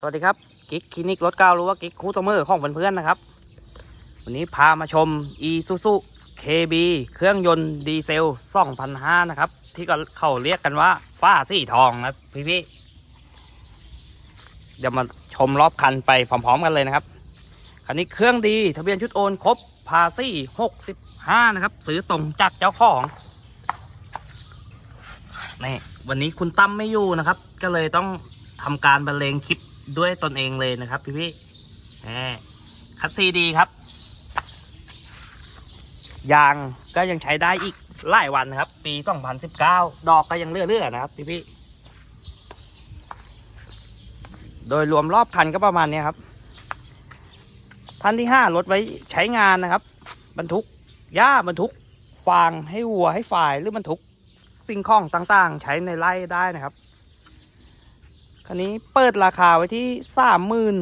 สวัสดีครับกิ๊กคลินิกรถเก้าหรือว่ากิ๊กคูเตอร์ของเพื่อนๆนะครับ วันนี้พามาชม e s u z u KB เครื่องยนต์ดีเซล 2005 นะครับ ที่ก็เขาเรียกกันว่าฝ้าสีทองนะพี่ๆเดี๋ยวมาชมรอบคันไปพร้อมๆกันเลยนะครับ คันนี้เครื่องดีทะเบียนชุดโอนครบภาซี่65 นะครับ ซื้อตรงจากเจ้าของนี่วันนี้คุณตั้มไม่อยู่นะครับ ก็เลยต้องทำการบรรเลงคลิป ด้วยตนเองเลยนะครับ พี่พี่คัดซีดีครับ ยางก็ยังใช้ได้อีกหลายวันนะครับ ปี 2019 ดอกก็ยังเลื่อยๆนะครับ พี่พี่โดยรวมรอบคันก็ประมาณนี้ครับท่านที่ห้ารถไว้ใช้งานนะครับ บรรทุกหญ้าบรรทุกฟางให้วัวให้ฝ่ายหรือบรรทุกสิ่งของต่างๆ ใช้ในไร่ได้นะครับ คันนี้เปิดราคาไว้ที่สามหมื่น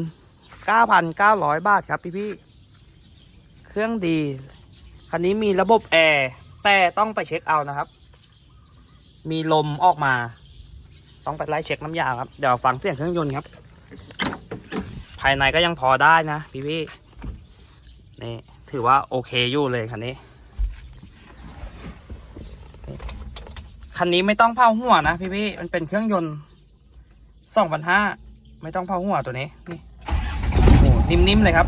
เก้าพันเก้าร้อยบาทครับพี่พี่เครื่องดี คันนี้มีระบบแอร์แต่ต้องไปเช็คเอานะครับ มีลมออกมา ต้องไปไล่เช็คน้ำยาครับ เดี๋ยวฟังเสียงเครื่องยนต์ครับ ภายในก็ยังพอได้นะพี่พี่นี่ถือว่าโอเคอยู่เลยคันนี้คันนี้ไม่ต้องเผาหัวนะพี่พี่มันเป็นเครื่องยนต์ สองพันห้าไม่ต้องเผาหัวตัวนี้ นี่โอ้นิ่ม ๆ เลยครับ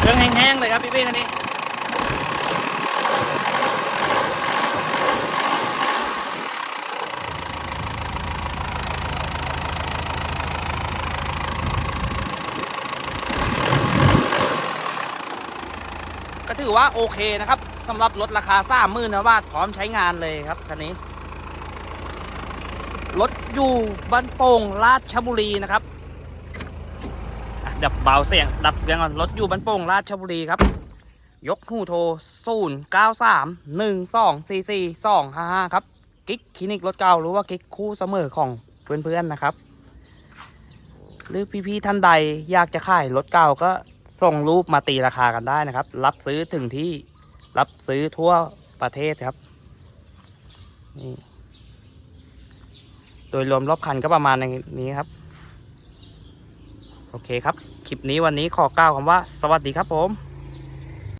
เครื่องแห้ง ๆ เลยครับ พี่พี่ๆคันนี้ ถือว่าโอเคนะครับสำหรับรถราคาสามหมื่นบาพร้อมใช้งานเลยครับคันนี้ รถอยู่บ้านโป่งราชบุรีนะครับดับเบาเสียง ดับเสียงก่อนรถอยู่บ้านโป่งราชบุรีครับ ยกหูโทร 0 9 3 1 2 4 4 2 5 5 ครับ กิ๊กคลินิกรถเก่าหรือว่ากิ๊กคู่เสมอของเพื่อนๆนะครับ หรือพี่ๆท่านใดอยากจะขายรถเก่าก็ ส่งรูปมาตีราคากันได้นะครับ รับซื้อถึงที่รับซื้อทั่วประเทศครับนี่โดยรวมรอบคันก็ประมาณนี้ครับ โอเคครับ คลิปนี้วันนี้ขอกล่าวคำว่า สวัสดีครับผม